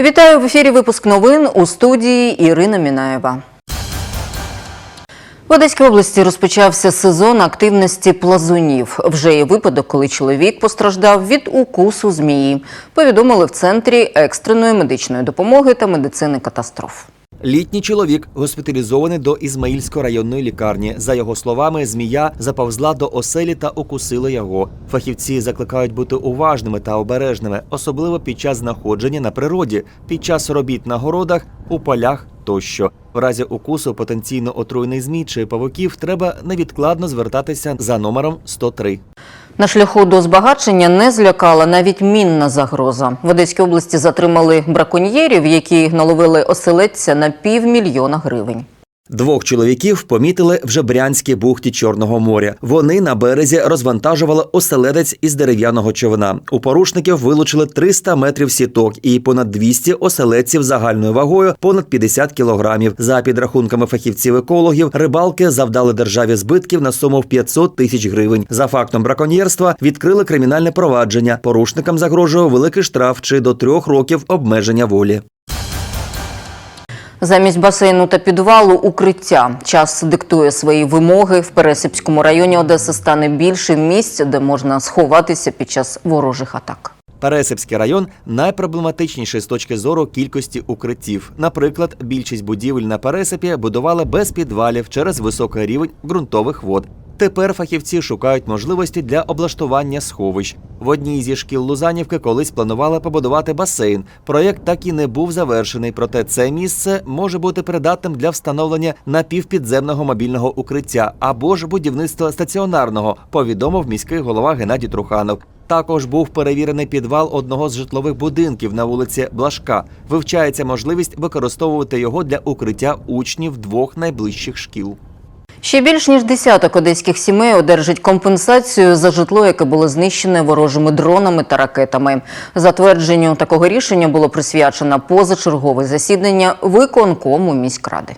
Вітаю в ефірі. Випуск новин у студії Ірина Мінаєва. В Одеській області розпочався сезон активності плазунів. Вже є випадок, коли чоловік постраждав від укусу змії. Повідомили в центрі екстреної медичної допомоги та медицини катастроф. Літній чоловік госпіталізований до Ізмаїльської районної лікарні. За його словами, змія заповзла до оселі та укусила його. Фахівці закликають бути уважними та обережними, особливо під час знаходження на природі, під час робіт на городах, у полях тощо. В разі укусу потенційно отруйних змій чи павуків треба невідкладно звертатися за номером 103. На шляху до збагачення не злякала навіть мінна загроза. В Одеській області затримали браконьєрів, які наловили оселедця на півмільйона гривень. Двох чоловіків помітили в Жебрянській бухті Чорного моря. Вони на березі розвантажували оселедець із дерев'яного човна. У порушників вилучили 300 метрів сіток і понад 200 оселедців загальною вагою понад 50 кілограмів. За підрахунками фахівців-екологів, рибалки завдали державі збитків на суму в 500 тисяч гривень. За фактом браконьєрства відкрили кримінальне провадження. Порушникам загрожує великий штраф чи до трьох років обмеження волі. Замість басейну та підвалу укриття. Час диктує свої вимоги. В Пересипському районі Одеси стане більше місць, де можна сховатися під час ворожих атак. Пересипський район найпроблематичніший з точки зору кількості укриттів. Наприклад, більшість будівель на Пересипі будували без підвалів через високий рівень ґрунтових вод. Тепер фахівці шукають можливості для облаштування сховищ. В одній зі шкіл Лузанівки колись планували побудувати басейн. Проєкт так і не був завершений, проте це місце може бути придатним для встановлення напівпідземного мобільного укриття або ж будівництва стаціонарного, повідомив міський голова Геннадій Труханов. Також був перевірений підвал одного з житлових будинків на вулиці Блашка. Вивчається можливість використовувати його для укриття учнів двох найближчих шкіл. Ще більш ніж десяток одеських сімей одержать компенсацію за житло, яке було знищене ворожими дронами та ракетами. Затвердженню такого рішення було присвячено позачергове засідання виконкому міськради.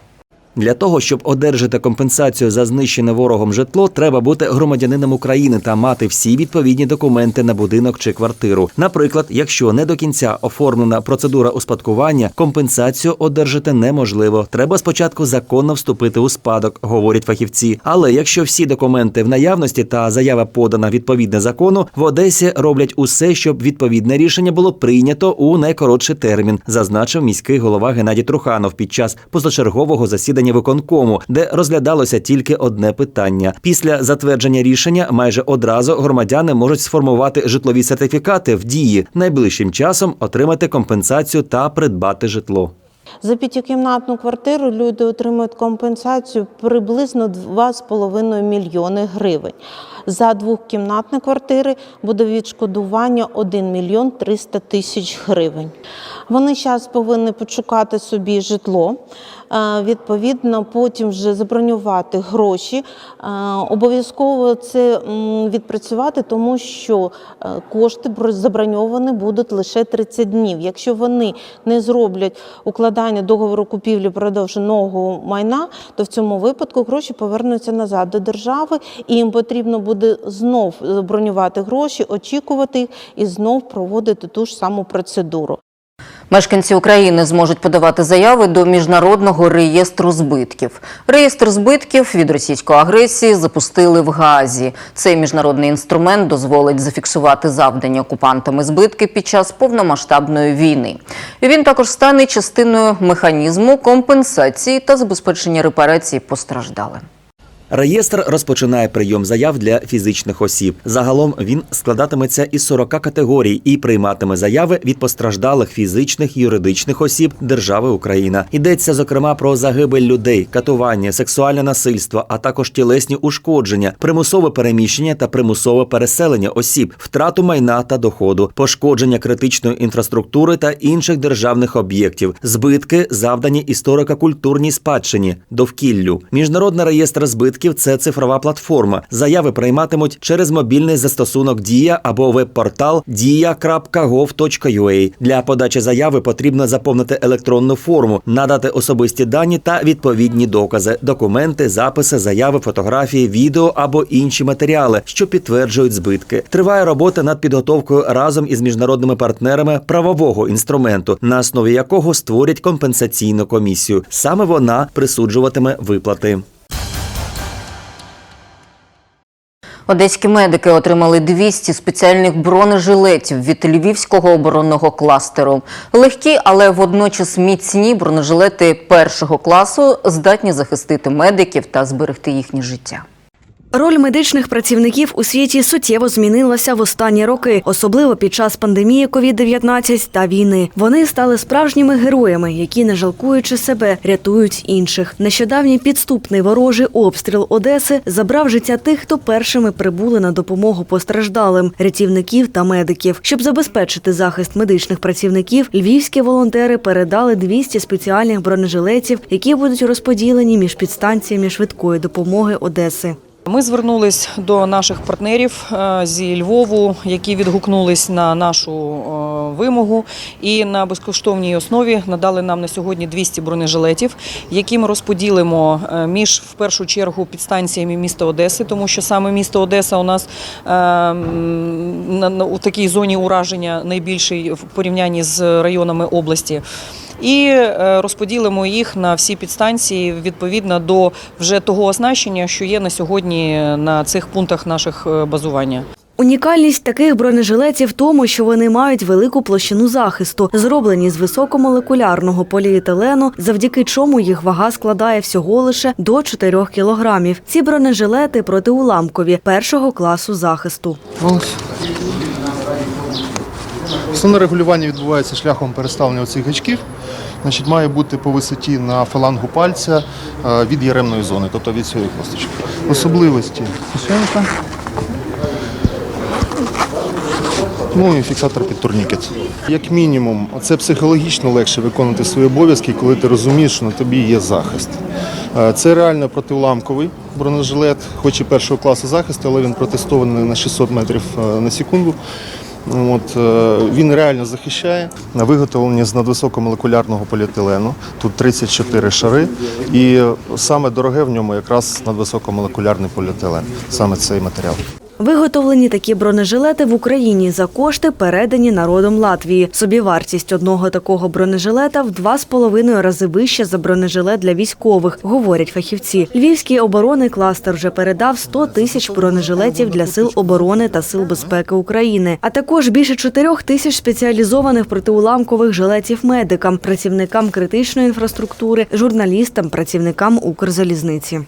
Для того щоб одержати компенсацію за знищене ворогом житло, треба бути громадянином України та мати всі відповідні документи на будинок чи квартиру. Наприклад, якщо не до кінця оформлена процедура успадкування, компенсацію одержати неможливо. Треба спочатку законно вступити у спадок, говорять фахівці. Але якщо всі документи в наявності та заява подана відповідне закону, в Одесі роблять усе, щоб відповідне рішення було прийнято у найкоротший термін, зазначив міський голова Геннадій Труханов під час позачергового засідання виконкому, де розглядалося тільки одне питання. Після затвердження рішення майже одразу громадяни можуть сформувати житлові сертифікати в дії найближчим часом отримати компенсацію та придбати житло. За п'ятикімнатну квартиру люди отримують компенсацію приблизно 2,5 мільйони гривень. За двохкімнатні квартири буде відшкодування 1 мільйон 300 тисяч гривень. Вони зараз повинні почукати собі житло, е, відповідно, потім вже забронювати гроші. Е, Обов'язково це відпрацювати, тому що е, кошти заброньовані будуть лише 30 днів. Якщо вони не зроблять укладання договору купівлі продовженого майна, то в цьому випадку гроші повернуться назад до держави, і їм потрібно буде знов бронювати гроші, очікувати їх і знов проводити ту ж саму процедуру. Мешканці України зможуть подавати заяви до міжнародного реєстру збитків. Реєстр збитків від російської агресії запустили в Газі. Цей міжнародний інструмент дозволить зафіксувати завдані окупантами збитки під час повномасштабної війни. Він також стане частиною механізму компенсації та забезпечення репарацій постраждалим. Реєстр розпочинає прийом заяв для фізичних осіб. Загалом він складатиметься із 40 категорій і прийматиме заяви від постраждалих фізичних юридичних осіб держави Україна. Йдеться зокрема про загибель людей, катування, сексуальне насильство, а також тілесні ушкодження, примусове переміщення та примусове переселення осіб, втрату майна та доходу, пошкодження критичної інфраструктури та інших державних об'єктів, збитки, завдані історико-культурній спадщині, довкіллю. Міжнародний реєстр збитків медиків це цифрова платформа. Заяви прийматимуть через мобільний застосунок Дія або веб-портал dia.gov.ua. Для подачі заяви потрібно заповнити електронну форму, надати особисті дані та відповідні докази, документи, записи, заяви, фотографії, відео або інші матеріали, що підтверджують збитки. Триває робота над підготовкою разом із міжнародними партнерами правового інструменту, на основі якого створять компенсаційну комісію. Саме вона присуджуватиме виплати. Одеські медики отримали 200 спеціальних бронежилетів від львівського оборонного кластеру. Легкі, але водночас міцні бронежилети першого класу здатні захистити медиків та зберегти їхнє життя. Роль медичних працівників у світі суттєво змінилася в останні роки, особливо під час пандемії COVID-19 та війни. Вони стали справжніми героями, які, не жалкуючи себе, рятують інших. Нещодавній підступний ворожий обстріл Одеси забрав життя тих, хто першими прибули на допомогу постраждалим рятівників та медиків. Щоб забезпечити захист медичних працівників, львівські волонтери передали 200 спеціальних бронежилетів, які будуть розподілені між підстанціями швидкої допомоги Одеси. Ми звернулись до наших партнерів е, зі Львову, які відгукнулись на нашу е, вимогу, і на безкоштовній основі надали нам на сьогодні 200 бронежилетів, які ми розподілимо е, між в першу чергу підстанціями міста Одеси, тому що саме місто Одеса у нас на- на- у такій зоні ураження найбільший в порівнянні з районами області. І е, розподілимо їх на всі підстанції відповідно до вже того оснащення, що є на сьогодні на цих пунктах наших е, базування. Унікальність таких бронежилетів в тому, що вони мають велику площину захисту, зроблені з високомолекулярного поліетилену, завдяки чому їх вага складає всього лише до 4 кілограмів. Ці бронежилети протиуламкові першого класу захисту. Ось. Основне регулювання відбувається шляхом переставлення цих гачків. Значить, має бути по висоті на фалангу пальця е, від яремної зони, тобто від цієї косточки. Особливості кишенька. Ну і фіксатор під турнікет. Як мінімум, це психологічно легше виконувати свої обов'язки, коли ти розумієш, що на тобі є захист. Е, Це реально протиуламковий бронежилет, хоч і першого класу захисту, але він протестований на 600 метрів е, на секунду. От, е, він реально захищає на виготовлення з надвисокомолекулярного поліетилену. Тут 34 шари, і саме дороге в ньому якраз надвисокомолекулярний поліетилен, саме цей матеріал. Виготовлені такі бронежилети в Україні за кошти, передані народом Латвії. Собівартість одного такого бронежилета в два з половиною рази вища за бронежилет для військових, говорять фахівці. Львівський оборонний кластер вже передав 100 тисяч бронежилетів для сил оборони та сил безпеки України, а також більше 4 тисяч спеціалізованих протиуламкових жилетів медикам, працівникам критичної інфраструктури, журналістам, працівникам Укрзалізниці.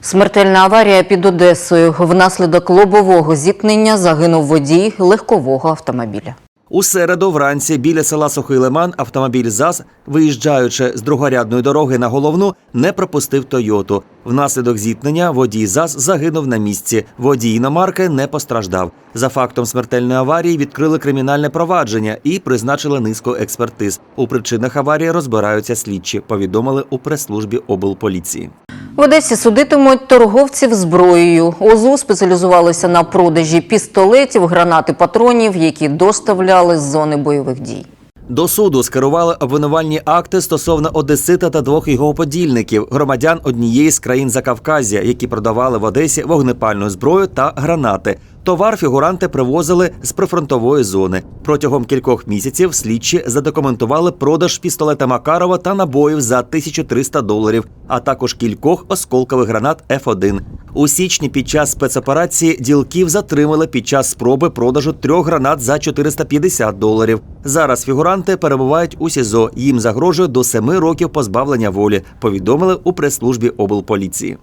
Смертельна аварія під Одесою. Внаслідок лобового зіткнення загинув водій легкового автомобіля. У середу вранці біля села Сухий Лиман автомобіль ЗАЗ, виїжджаючи з другорядної дороги на головну, не пропустив Тойоту. Внаслідок зіткнення водій ЗАЗ загинув на місці. Водій іномарки не постраждав. За фактом смертельної аварії відкрили кримінальне провадження і призначили низку експертиз. У причинах аварії розбираються слідчі. Повідомили у прес-службі облполіції. В Одесі судитимуть торговців зброєю. ОЗУ спеціалізувалися на продажі пістолетів, гранат і патронів, які доставляли з зони бойових дій. До суду скерували обвинувальні акти стосовно Одесита та двох його подільників, громадян однієї з країн Закавказія, які продавали в Одесі вогнепальну зброю та гранати. Товар фігуранти привозили з прифронтової зони. Протягом кількох місяців слідчі задокументували продаж пістолета Макарова та набоїв за 1300 доларів, а також кількох осколкових гранат F1. У січні під час спецоперації ділків затримали під час спроби продажу трьох гранат за 450 доларів. Зараз фігуранти перебувають у СІЗО. Їм загрожує до семи років позбавлення волі. Повідомили у прес-службі облполіції.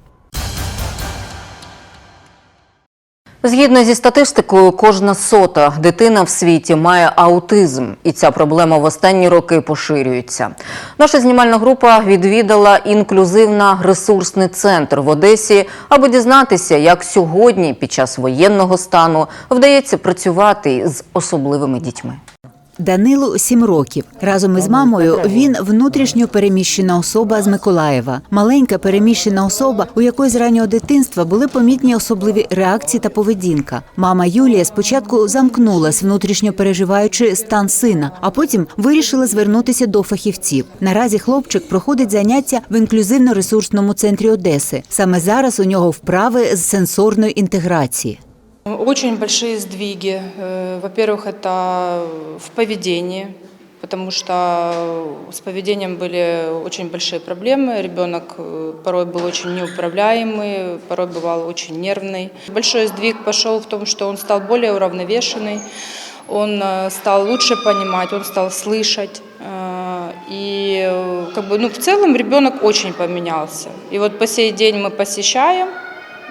Згідно зі статистикою, кожна сота дитина в світі має аутизм, і ця проблема в останні роки поширюється. Наша знімальна група відвідала інклюзивно-ресурсний центр в Одесі, аби дізнатися, як сьогодні, під час воєнного стану, вдається працювати з особливими дітьми. Данилу сім років. Разом із мамою він внутрішньо переміщена особа з Миколаєва. Маленька переміщена особа, у якої з раннього дитинства були помітні особливі реакції та поведінка. Мама Юлія спочатку замкнулась, внутрішньо переживаючи стан сина, а потім вирішила звернутися до фахівців. Наразі хлопчик проходить заняття в інклюзивно-ресурсному центрі Одеси. Саме зараз у нього вправи з сенсорної інтеграції. Очень большие сдвиги. Э, Во-первых, это в поведении, потому что с поведением были очень большие проблемы. Ребенок э, порой был очень неуправляемый, порой бывал очень нервный. Большой сдвиг пошел в том, что он стал более уравновешенный, он э, стал лучше понимать, он стал слышать. И как бы, ну, в целом ребенок очень поменялся. И вот по сей день мы посещаем,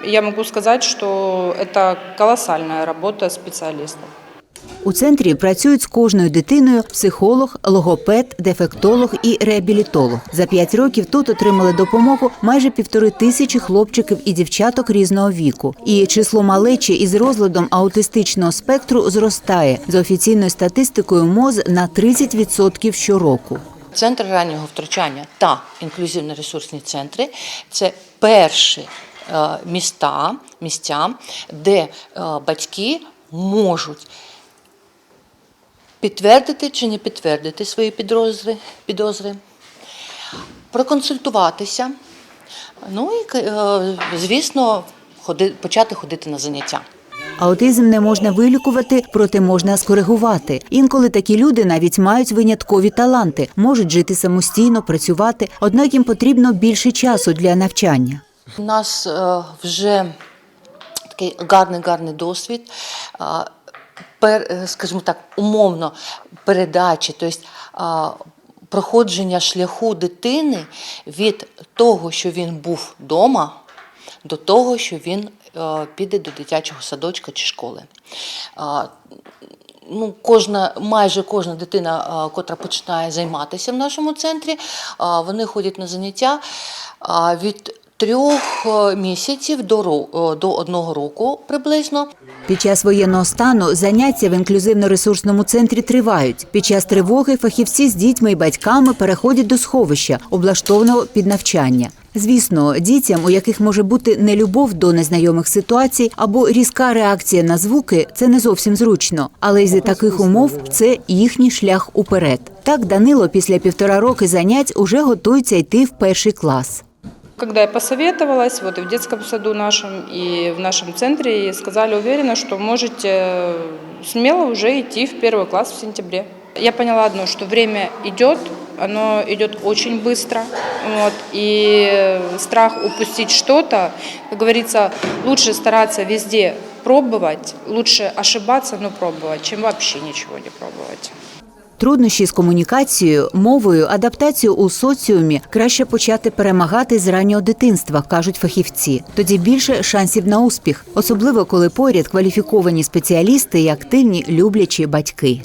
я могу сказать, что это колоссальная работа специалистов. У центрі працюють з кожною дитиною психолог, логопед, дефектолог і реабілітолог. За п'ять років тут отримали допомогу майже півтори тисячі хлопчиків і дівчаток різного віку. І число малечі із розладом аутистичного спектру зростає за офіційною статистикою МОЗ на 30% щороку. Центр раннього втручання та інклюзивно-ресурсні центри це перші міста, місця, де е, батьки можуть підтвердити чи не підтвердити свої підозри, підозри проконсультуватися, ну і, е, звісно, ходи, почати ходити на заняття. Аутизм не можна вилікувати, проте можна скоригувати. Інколи такі люди навіть мають виняткові таланти, можуть жити самостійно, працювати, однак їм потрібно більше часу для навчання. У нас е, вже такий гарний гарний досвід. е, е, скажімо так, умовно передачі, тобто проходження шляху дитини від того, що він був вдома, до того, що він піде до дитячого садочка чи школи. Ну, кожна, майже кожна дитина, котра починає займатися в нашому центрі, вони ходять на заняття від трьох е, місяців до, е, до одного року приблизно. Під час воєнного стану заняття в інклюзивно-ресурсному центрі тривають. Під час тривоги фахівці з дітьми і батьками переходять до сховища, облаштованого під навчання. Звісно, дітям, у яких може бути нелюбов до незнайомих ситуацій або різка реакція на звуки, це не зовсім зручно. Але із таких умов це їхній шлях уперед. Так Данило після півтора роки занять уже готується йти в перший клас. Когда я посоветовалась, вот и в детском саду нашем, и в нашем центре, и сказали уверенно, что можете смело уже идти в первый класс в сентябре. Я поняла одно, что время идет, оно идет очень быстро, вот, и страх упустить что-то, как говорится, лучше стараться везде пробовать, лучше ошибаться, но пробовать, чем вообще ничего не пробовать. Труднощі з комунікацією, мовою, адаптацією у соціумі краще почати перемагати з раннього дитинства, кажуть фахівці. Тоді більше шансів на успіх, особливо коли поряд кваліфіковані спеціалісти і активні люблячі батьки.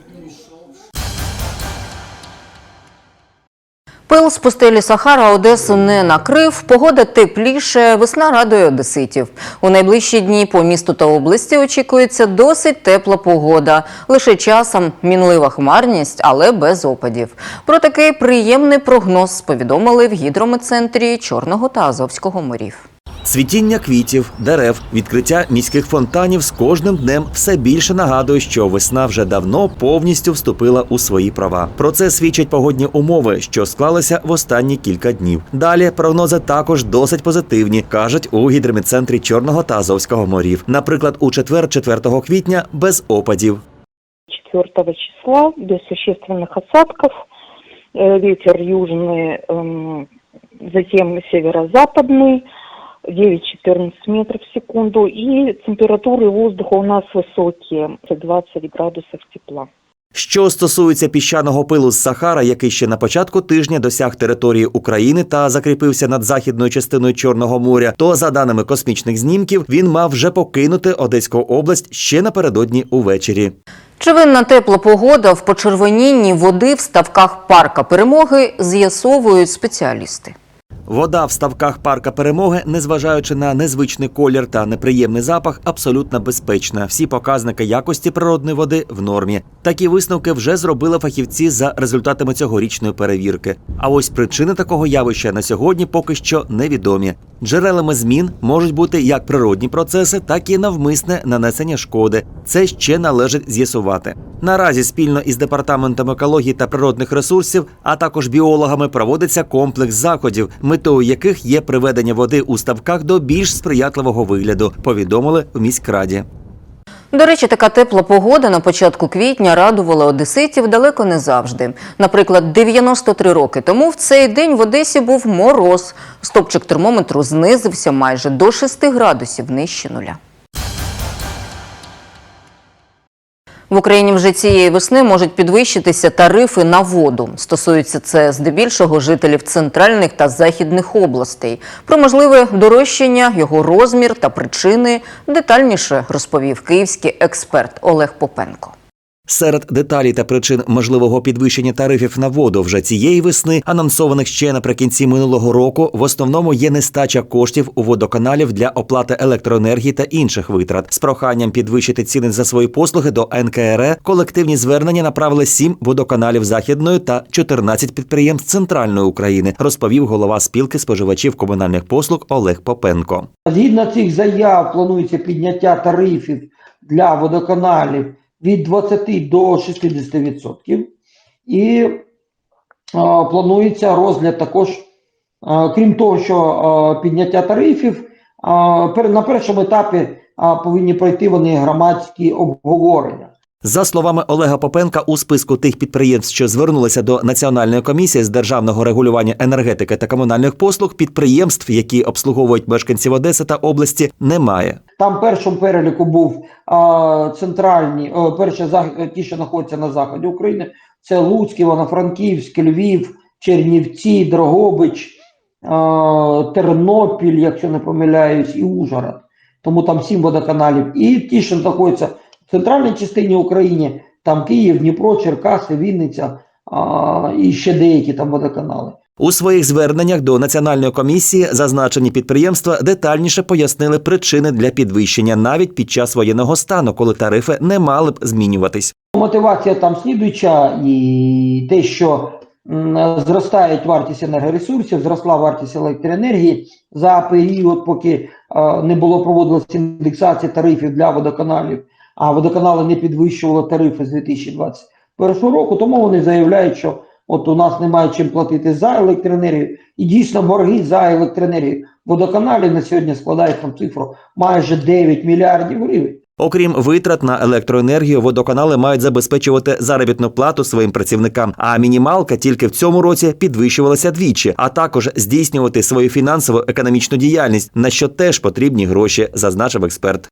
Пил з пустелі Сахара Одесу не накрив. Погода тепліше, весна радує одеситів. У найближчі дні по місту та області очікується досить тепла погода. Лише часом мінлива хмарність, але без опадів. Про такий приємний прогноз повідомили в гідрометцентрі Чорного та Азовського морів. Цвітіння квітів, дерев, відкриття міських фонтанів з кожним днем все більше нагадує, що весна вже давно повністю вступила у свої права. Про це свідчать погодні умови, що склалися в останні кілька днів. Далі прогнози також досить позитивні, кажуть у гідрометцентрі Чорного та Азовського морів. Наприклад, у четвер, 4 квітня, без опадів. 4 числа без существенных осадков. Э, Ветер южный, эм, затем северо-западный, 9-14 метров в секунду. И температуры воздуха у нас высокие, 20 градусов тепла. Що стосується піщаного пилу з Сахара, який ще на початку тижня досяг території України та закріпився над західною частиною Чорного моря, то за даними космічних знімків, він мав вже покинути Одеську область ще напередодні увечері. Чи винна тепла погода в почервонінні води в ставках парка перемоги з'ясовують спеціалісти. Вода в ставках парка перемоги, незважаючи на незвичний колір та неприємний запах, абсолютно безпечна. Всі показники якості природної води в нормі. Такі висновки вже зробили фахівці за результатами цьогорічної перевірки. А ось причини такого явища на сьогодні поки що невідомі. Джерелами змін можуть бути як природні процеси, так і навмисне нанесення шкоди. Це ще належить з'ясувати. Наразі спільно із департаментом екології та природних ресурсів, а також біологами, проводиться комплекс заходів, метою яких є приведення води у ставках до більш сприятливого вигляду. Повідомили в міськраді. До речі, така тепла погода на початку квітня радувала одеситів далеко не завжди. Наприклад, 93 роки тому в цей день в Одесі був мороз. Стопчик термометру знизився майже до 6 градусів нижче нуля. В Україні вже цієї весни можуть підвищитися тарифи на воду. Стосується це здебільшого жителів центральних та західних областей. Про можливе дорожчання, його розмір та причини детальніше розповів київський експерт Олег Попенко. Серед деталей та причин можливого підвищення тарифів на воду вже цієї весни, анонсованих ще наприкінці минулого року, в основному є нестача коштів у водоканалів для оплати електроенергії та інших витрат. З проханням підвищити ціни за свої послуги до НКРЕ колективні звернення направили сім водоканалів західної та 14 підприємств центральної України, розповів голова спілки споживачів комунальних послуг Олег Попенко. Згідно цих заяв планується підняття тарифів для водоканалів від 20 до 60%. І е, планується розгляд також, е, крім того, що е, підняття тарифів, е, на першому етапі е, повинні пройти вони громадські обговорення. За словами Олега Попенка, у списку тих підприємств, що звернулися до Національної комісії з державного регулювання енергетики та комунальних послуг, підприємств, які обслуговують мешканців Одеси та області, немає. Там в першому переліку був а, центральні, о, перші ті, що знаходяться на заході України. Це Луцьк, Івано-Франківськ, Львів, Чернівці, Дрогобич, а, Тернопіль, якщо не помиляюсь, і Ужгород. Тому там сім водоканалів. І ті, що знаходяться в центральній частині України, там Київ, Дніпро, Черкаси, Вінниця а, і ще деякі там водоканали. У своїх зверненнях до національної комісії зазначені підприємства детальніше пояснили причини для підвищення навіть під час воєнного стану, коли тарифи не мали б змінюватись. Мотивація там слідуюча, і те, що м, зростає вартість енергоресурсів, зросла вартість електроенергії за період, поки е, не було проводилася індексація тарифів для водоканалів, а водоканали не підвищували тарифи з 2021 року, тому вони заявляють, що от у нас немає чим платити за електроенергію, і дійсно борги за електроенергію водоканалів на сьогодні складають там цифру майже 9 мільярдів гривень. Окрім витрат на електроенергію, водоканали мають забезпечувати заробітну плату своїм працівникам. А мінімалка тільки в цьому році підвищувалася двічі, а також здійснювати свою фінансово економічну діяльність, на що теж потрібні гроші, зазначив експерт.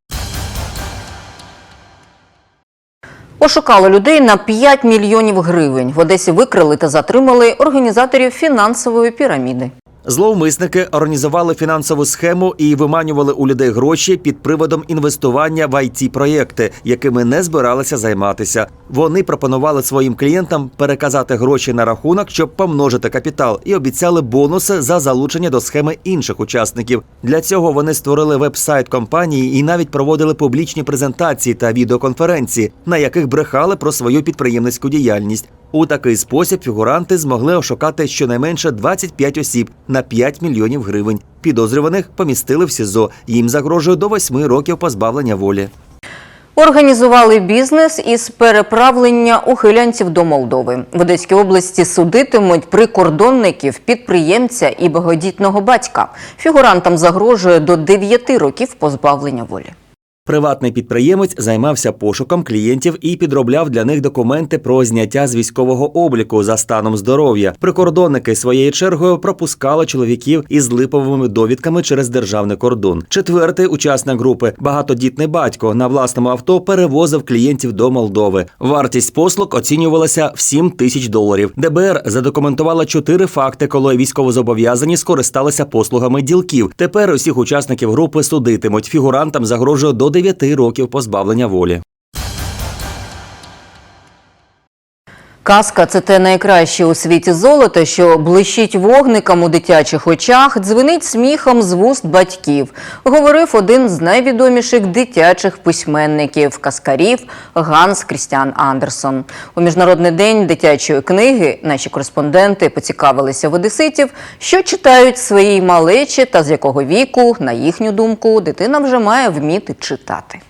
Ошукали людей на 5 мільйонів гривень. В Одесі викрили та затримали організаторів фінансової піраміди. Зловмисники організували фінансову схему і виманювали у людей гроші під приводом інвестування в it проєкти, якими не збиралися займатися. Вони пропонували своїм клієнтам переказати гроші на рахунок, щоб помножити капітал, і обіцяли бонуси за залучення до схеми інших учасників. Для цього вони створили веб-сайт компанії і навіть проводили публічні презентації та відеоконференції, на яких брехали про свою підприємницьку діяльність. У такий спосіб фігуранти змогли ошукати щонайменше 25 осіб на 5 мільйонів гривень. Підозрюваних помістили в СІЗО. Їм загрожує до 8 років позбавлення волі. Організували бізнес із переправлення ухилянців до Молдови. В Одеській області судитимуть прикордонників, підприємця і багатодітного батька. Фігурантам загрожує до 9 років позбавлення волі. Приватний підприємець займався пошуком клієнтів і підробляв для них документи про зняття з військового обліку за станом здоров'я. Прикордонники своєю чергою пропускали чоловіків із липовими довідками через державний кордон. Четвертий учасник групи, багатодітний батько, на власному авто перевозив клієнтів до Молдови. Вартість послуг оцінювалася в 7 тисяч доларів. ДБР задокументувала чотири факти, коли військовозобов'язані скористалися послугами ділків. Тепер усіх учасників групи судитимуть. Фігурантам загрожує до 9 років позбавлення волі. Казка це те найкраще у світі золото, що блищить вогником у дитячих очах, дзвенить сміхом з вуст батьків, говорив один з найвідоміших дитячих письменників казкарів Ганс Крістіан Андерсон. У міжнародний день дитячої книги наші кореспонденти поцікавилися в одеситів, що читають своїй малечі та з якого віку, на їхню думку, дитина вже має вміти читати.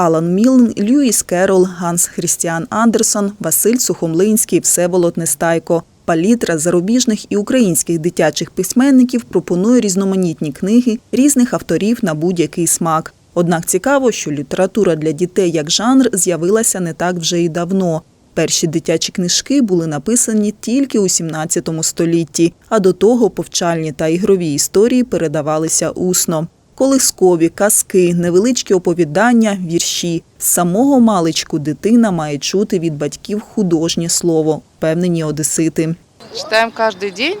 Алан Мілн, Льюіс Керол, Ганс Хрістіан Андерсон, Василь Сухомлинський, Всеволод Нестайко. Палітра зарубіжних і українських дитячих письменників пропонує різноманітні книги різних авторів на будь-який смак. Однак цікаво, що література для дітей як жанр з'явилася не так вже й давно. Перші дитячі книжки були написані тільки у 17 столітті, а до того повчальні та ігрові історії передавалися усно Колискові, казки, невеличкі оповідання, вірші. З самого маличку дитина має чути від батьків художнє слово, впевнені одесити. Читаем каждый день,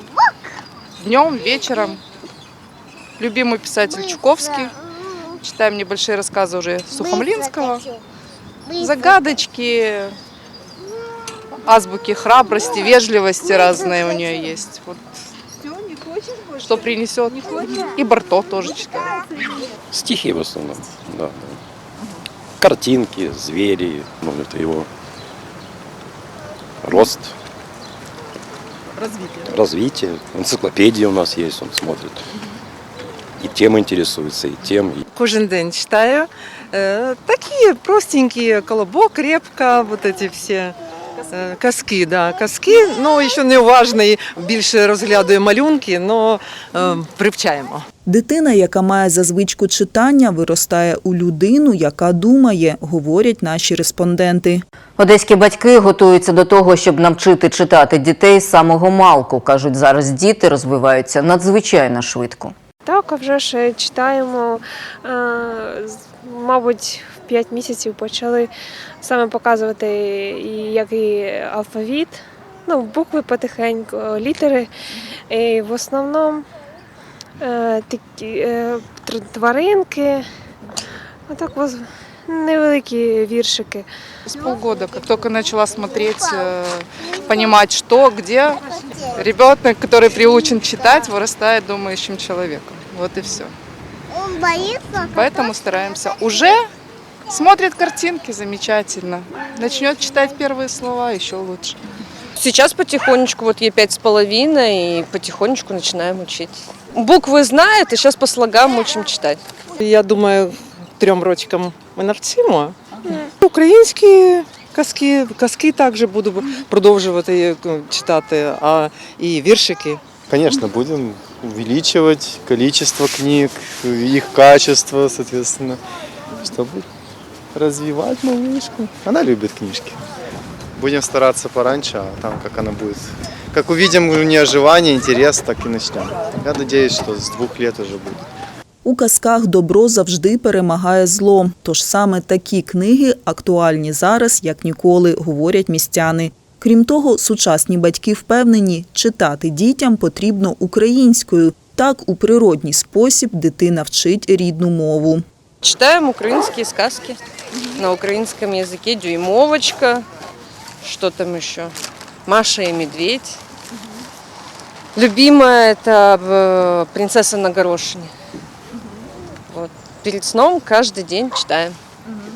днем, вечером. Любимый писатель Чуковский. Читаем небольшие рассказы уже Сухомлинского. Загадочки, азбуки храбрости, вежливости разные у нее есть. Вот. Что принесет. И Барто тоже читаю. Стихи в основном, да. Картинки, звери, ну это его рост, Развитие. развитие. Энциклопедия у нас есть, он смотрит. И тем интересуется, и тем. Кожен день читаю. Э, Такие простенькие, колобок, репка, вот эти все. Э, Казки, да, казки, ну ще не уважний, більше розглядаю малюнки, але привчаємо. Дитина, яка має за звичку читання, виростає у людину, яка думає, говорять наші респонденти. Одеські батьки готуються до того, щоб навчити читати дітей з самого малку. кажуть, зараз діти розвиваються надзвичайно швидко. Так, а вже ж читаємо. е, Мабуть, 5 місяців почали саме показувати і як і алфавіт, ну, букви потихеньку, літери. І в основному е, такі е, тр- тваринки, а так воз- невеликі віршики. С полгода, как только начала смотреть, э, понимать, что, где, ребенок, который приучен читать, вырастает думающим человеком. Вот и все. Он боится. Поэтому стараемся. Уже смотрит картинки замечательно. Начнет читать первые слова, еще лучше. Сейчас потихонечку, вот ей пять с половиной, и потихонечку начинаем учить. Буквы знает, и сейчас по слогам учим читать. Я думаю, трьом рочкам ми навчимо. Українські казки, казки також буду продовжувати е, читати, а і віршики. Конечно, будем увеличивать количество книг, их качество, соответственно, чтобы развивать малышку. Она любит книжки. Будем стараться пораньше, а там как она будет. Как увидим у нее желание, интерес, так и начнем. Я надеюсь, что с двух лет уже будет. У казках добро завжди перемагає зло. Тож саме такі книги актуальні зараз, як ніколи, говорять містяни. Крім того, сучасні батьки впевнені, читати дітям потрібно українською. Так, у природній спосіб дитина вчить рідну мову. Читаем украинские сказки на украинском языке. Дюймовочка, что там еще? Маша и медведь. Любимая это э, принцесса на горошине. Вот. Перед сном каждый день читаем.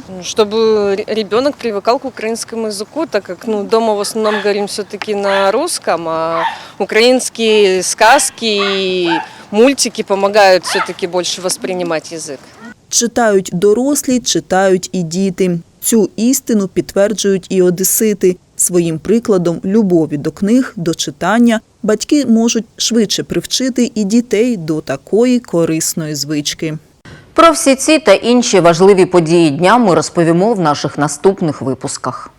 Ну, Чтобы ре- ребенок привыкал к украинскому языку, так как ну, дома в основном говорим все-таки на русском, а украинские сказки и мультики помогают все-таки больше воспринимать язык. Читають дорослі, читають і діти. Цю істину підтверджують і одесити. Своїм прикладом любові до книг, до читання батьки можуть швидше привчити і дітей до такої корисної звички. Про всі ці та інші важливі події дня ми розповімо в наших наступних випусках.